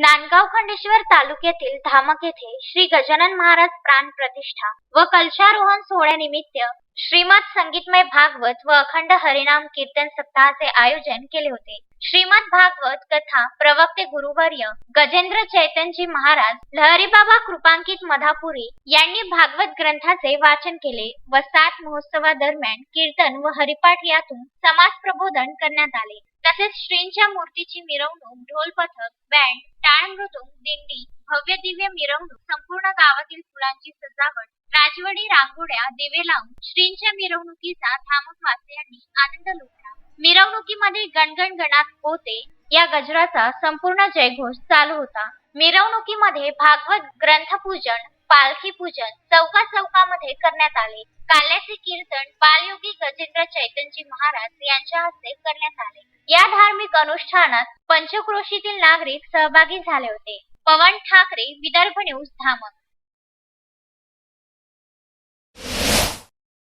नांदगाव खंडेश्वर तालुक्यातील धामक येथे श्री गजानन महाराज प्राण प्रतिष्ठा व कलशारोहण सोहळ्यानिमित्त श्रीमद संगीतमय भागवत व अखंड हरिनाम कीर्तन सप्ताहाचे आयोजन केले होते. श्रीमद भागवत कथा प्रवक्ते गुरुवर्य गजेंद्र चैतनजी महाराज लहरीबाबा कृपांकित मधापुरी यांनी भागवत ग्रंथाचे वाचन केले व सात महोत्सवादरम्यान कीर्तन व हरिपाठ यातून समाज प्रबोधन करण्यात आले. तसेच श्रींच्या मूर्तीची मिरवणूक ढोल पथक बँड टाळ मृदुंग दिंडी भव्य दिव्य मिरवणूक संपूर्ण गावातील फुलांची सजावट राजवडी रांगोळ्या दिवे लावून श्रींच्या मिरवणुकीचा वासियांनी आनंद लुटला. मिरवणुकीमध्ये गणगण गणात होते या गजराचा संपूर्ण जयघोष चालू होता. मिरवणुकीमध्ये भागवत ग्रंथपूजन पालखी पूजन चौका चौकामध्ये करण्यात आले. काल्याचे कीर्तन बालयोगी गजेंद्र चैतन्यजी महाराज यांच्या हस्ते करण्यात आले. या धार्मिक अनुष्ठानात पंचक्रोशीतील नागरिक सहभागी झाले होते. पवन ठाकरे विदर्भ न्यूज धामक